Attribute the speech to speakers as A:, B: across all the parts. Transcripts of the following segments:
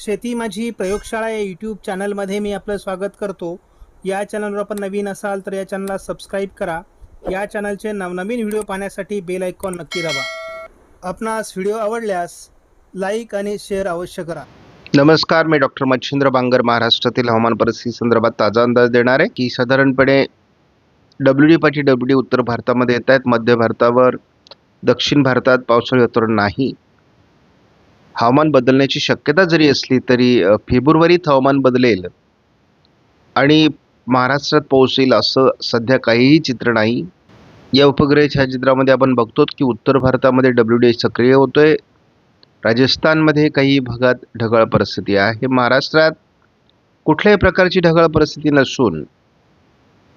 A: शेती माझी प्रयोगशाळा या यूट्यूब चॅनलमध्ये मी आपलं स्वागत करतो. या चॅनलवर आपण नवीन असाल तर या चॅनलला सबस्क्राईब करा. या चॅनलचे नवनवीन व्हिडिओ पाहण्यासाठी बेल आयकॉन नक्की दाबा. आपणास व्हिडिओ आवडल्यास लाईक आणि शेअर अवश्य करा.
B: नमस्कार मी डॉक्टर मच्छिंद्र बांगर महाराष्ट्रातील हवामान परिस्थिती संदर्भात ताजा अंदाज देणार आहे की साधारणपणे डब्ल्यू डी पाठी डब्ल्यू डी उत्तर भारतामध्ये येत आहेत. मध्य भारतावर दक्षिण भारतात पावसाळी वातावरण नाही. हवामान बदलण्याची शक्यता जरी असली तरी फेब्रुवारीत हवामान बदलेल. आणि महाराष्ट्रात पाऊस येईल असं सध्या काहीही चित्र नाही. या उपग्रह छायाचित्रामध्ये आपण बघतो की उत्तर भारतामध्ये डब्ल्यू डी सक्रिय होतोय. राजस्थानमध्ये काही भागात ढगाळ परिस्थिती आहे. महाराष्ट्रात कुठल्याही प्रकारची ढगाळ परिस्थिती नसून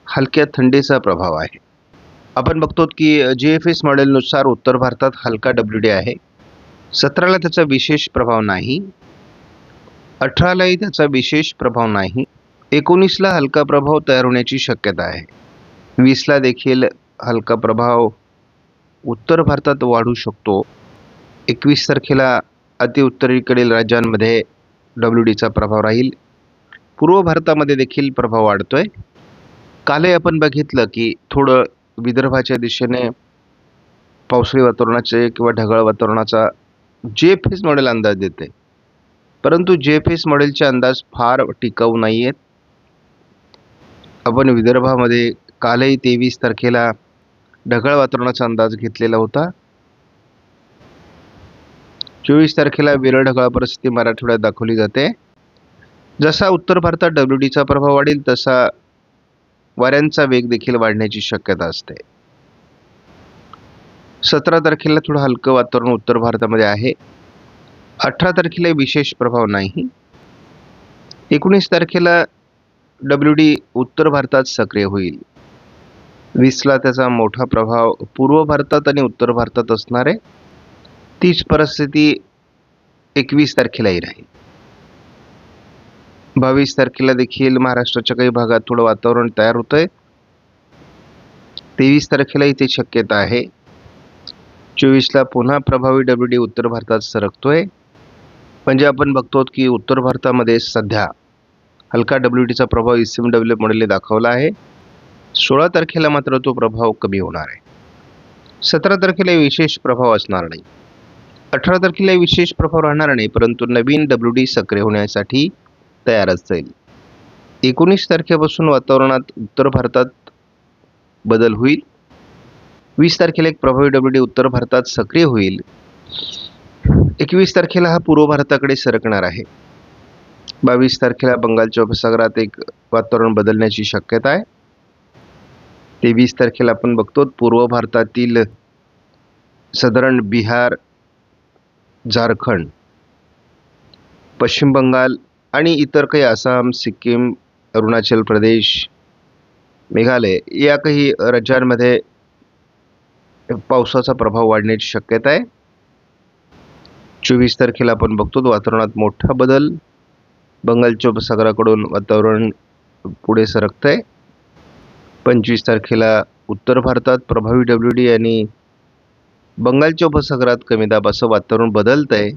B: हलक्या थंडीचा प्रभाव आहे. आपण बघतो की जी एफ एस मॉडेलनुसार उत्तर भारतात हलका डब्ल्यू डी आहे. सतराला त्याचा विशेष प्रभाव नाही. अठरालाही त्याचा विशेष प्रभाव नाही. एकोणीसला हलका प्रभाव तयार होण्याची शक्यता आहे. वीसला देखील हलका प्रभाव उत्तर भारतात वाढू शकतो. एकवीस तारखेला अतिउत्तरेकडील राज्यांमध्ये डब्ल्यू डीचा प्रभाव राहील. पूर्व भारतामध्ये देखील प्रभाव वाढतो आहे कालही आपण बघितलं की थोडं विदर्भाच्या दिशेने पावसाळी वातावरणाचे किंवा ढगाळ वातावरणाचा जे एफ एस मॉडेल अंदाज देते. परंतु जे एफ एस मॉडेलचे अंदाज फार टिकाऊ नाही आहेत आपण विदर्भामध्ये कालही तेवीस तारखेला ढगाळ वातावरणाचा अंदाज घेतलेला होता. चोवीस तारखेला विरळ ढगाळ परिस्थिती मराठवाड्यात दाखवली जाते. जसा उत्तर भारतात डब्ल्यू डीचा प्रभाव वाढेल तसा वाऱ्यांचा वेग देखील वाढण्याची शक्यता असते. सतरा तारखेला थोडं हलकं वातावरण उत्तर भारतामध्ये आहे. अठरा तारखेला विशेष प्रभाव नाही. एकोणीस तारखेला डब्ल्यू डी उत्तर भारतात सक्रिय होईल. वीसला त्याचा मोठा प्रभाव पूर्व भारतात आणि उत्तर भारतात असणार आहे. तीच परिस्थिती एकवीस तारखेलाही राहील. बावीस तारखेला देखील महाराष्ट्राच्या काही भागात थोडं वातावरण तयार होतं आहे तेवीस तारखेलाही ते शक्यता आहे. चोवीसला पुन्हा प्रभावी डब्ल्यू डी उत्तर भारतात सरकतोय. म्हणजे आपण बघतो की उत्तर भारतामध्ये सध्या हलका डब्ल्यू डीचा प्रभाव ई सी एम डब्ल्यू मॉडेलने दाखवला आहे. सोळा तारखेला मात्र तो प्रभाव कमी होणार आहे. सतरा तारखेला विशेष प्रभाव असणार नाही. अठरा तारखेला विशेष प्रभाव राहणार नाही परंतु नवीन डब्ल्यू डी सक्रिय होण्यासाठी तयारच जाईल. एकोणीस तारखेपासून वातावरणात उत्तर भारतात बदल होईल. वीस तारखेला एक प्रभावी डब्ल्यू डी उत्तर भारतात सक्रिय होईल. एकवीस तारखेला हा पूर्व भारताकडे सरकणार आहे. बावीस तारखेला बंगालच्या उपसागरात एक वातावरण बदलण्याची शक्यता आहे. तेवीस तारखेला आपण बघतो पूर्व भारतातील साधारण बिहार झारखंड पश्चिम बंगाल आणि इतर काही आसाम सिक्कीम अरुणाचल प्रदेश मेघालय या काही राज्यांमध्ये पावसाचा प्रभाव वाढण्याची शक्यता आहे. चोवीस तारखेला आपण बघतो वातावरणात मोठा बदल. बंगालच्या उपसागराकडून वातावरण पुढे सरकतं आहे पंचवीस तारखेला उत्तर भारतात प्रभावी डब्ल्यू डी आणि बंगालच्या उपसागरात कमी दाब असं वातावरण बदलतं आहे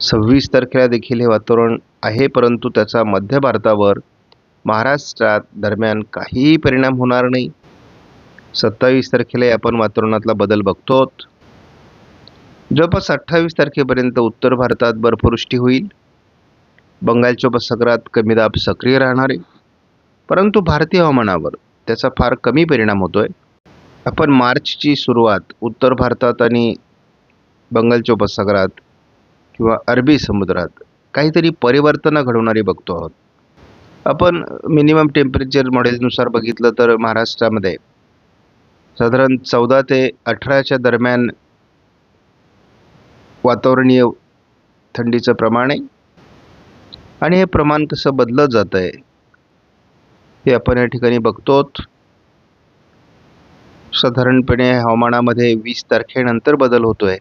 B: सव्वीस तारखेला देखील हे वातावरण आहे परंतु त्याचा मध्य भारतावर महाराष्ट्रात दरम्यान काहीही परिणाम होणार नाही. सत्तावीस तारखेला आपण वातावरणातला बदल बघतो जवळपास अठ्ठावीस तारखेपर्यंत उत्तर भारतात बर्फवृष्टी होईल. बंगालच्या उपसागरात कमी दाब सक्रिय राहणार आहे. परंतु भारतीय हवामानावर त्याचा फार कमी परिणाम होतोय. आपण मार्चची सुरुवात उत्तर भारतात आणि बंगालच्या उपसागरात किंवा अरबी समुद्रात काहीतरी परिवर्तनं घडवणारी बघतो आहोत. आपण मिनिमम टेम्परेचर मॉडेलनुसार बघितलं तर महाराष्ट्रामध्ये साधारण चौदा ते अठराच्या दरम्यान वातावरणीय थंडीचं प्रमाण आहे. आणि हे प्रमाण कसं बदलत जातं आहे हे आपण या ठिकाणी बघतो साधारणपणे हवामानामध्ये वीस तारखेनंतर बदल होतो आहे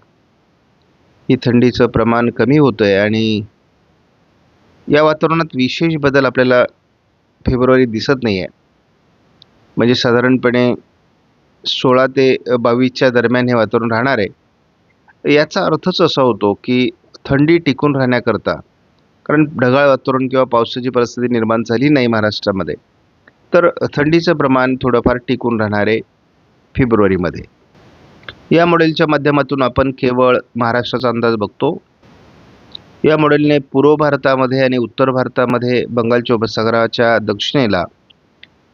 B: ही थंडीचं प्रमाण कमी होतं आहे आणि या वातावरणात विशेष बदल आपल्याला फेब्रुवारी दिसत नाही आहे म्हणजे साधारणपणे सोळा ते बावीसच्या दरम्यान हे वातावरण राहणार आहे. याचा अर्थच असा होतो की थंडी टिकून राहण्याकरता कारण ढगाळ वातावरण किंवा पावसाची परिस्थिती निर्माण झाली नाही महाराष्ट्रामध्ये तर थंडीचं प्रमाण थोडंफार टिकून राहणार आहे फेब्रुवारीमध्ये. या मॉडेलच्या माध्यमातून आपण केवळ महाराष्ट्राचा अंदाज बघतो. या मॉडेलने पूर्व भारतामध्ये आणि उत्तर भारतामध्ये बंगालच्या उपसागराच्या दक्षिणेला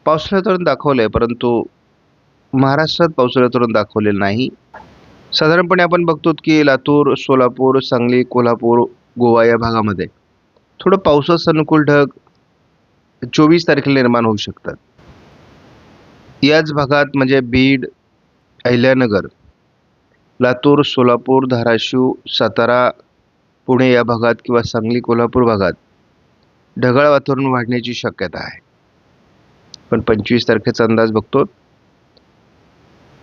B: पावसाळ्यातून दाखवलं आहे परंतु महाराष्ट्रात पावसाळा तरुण दाखवलेलं नाही. साधारणपणे आपण बघतो की लातूर सोलापूर सांगली कोल्हापूर गोवा या भागामध्ये थोडं पावसास अनुकूल ढग चोवीस तारखेला निर्माण होऊ शकतात. याच भागात म्हणजे बीड अहिल्यानगर लातूर सोलापूर धाराशिव सातारा पुणे या भागात किंवा सांगली कोल्हापूर भागात ढगाळ वातावरण वाढण्याची शक्यता आहे. पण पंचवीस तारखेचा अंदाज बघतो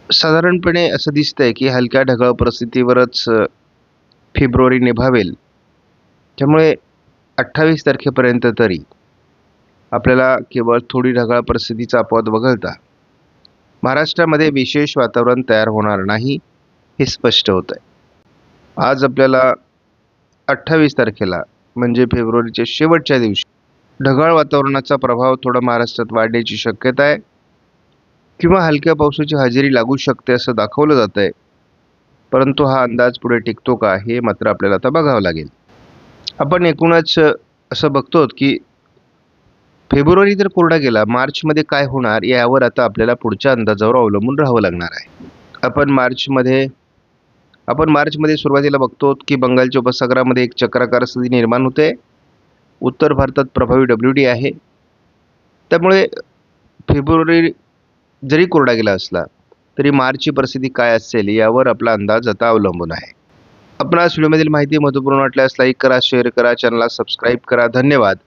B: साधारणपणे असं दिसतं आहे की हलक्या ढगाळ परिस्थितीवरच फेब्रुवारी निभावेल. त्यामुळे अठ्ठावीस तारखेपर्यंत तरी आपल्याला केवळ थोडी ढगाळ परिस्थितीचा अपवाद वगळता महाराष्ट्रामध्ये विशेष वातावरण तयार होणार नाही हे स्पष्ट होत आहे आज आपल्याला अठ्ठावीस तारखेला म्हणजे फेब्रुवारीच्या शेवटच्या दिवशी ढगाळ वातावरणाचा प्रभाव थोडा महाराष्ट्रात वाढण्याची शक्यता आहे. किंवा हलक्या पावसाची हजेरी लागू शकते असं दाखवलं जात आहे परंतु हा अंदाज पुढे टिकतो का हे मात्र आपल्याला आता बघावं लागेल. आपण एकूणच असं बघतो की फेब्रुवारी जर कोरडा गेला मार्चमध्ये काय होणार यावर आता आपल्याला पुढच्या अंदाजावर अवलंबून राहावं लागणार आहे. आपण मार्चमध्ये आपण मार्चमध्ये सुरुवातीला बघतो की बंगालच्या उपसागरामध्ये एक चक्राकार स्थिती निर्माण होते. उत्तर भारतात प्रभावी डब्ल्यू डी आहे. त्यामुळे फेब्रुवारी जरी कोरडा गेला असला तरी मार्चची परिस्थिती काय असेल यावर आपला अंदाज आता अवलंबून आहे. आपणास व्हिडिओमधील माहिती महत्त्वपूर्ण वाटल्यास लाईक करा शेअर करा चॅनलला सबस्क्राईब करा. धन्यवाद.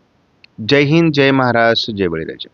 B: जय हिंद जय महाराष्ट्र जय बळीराजा.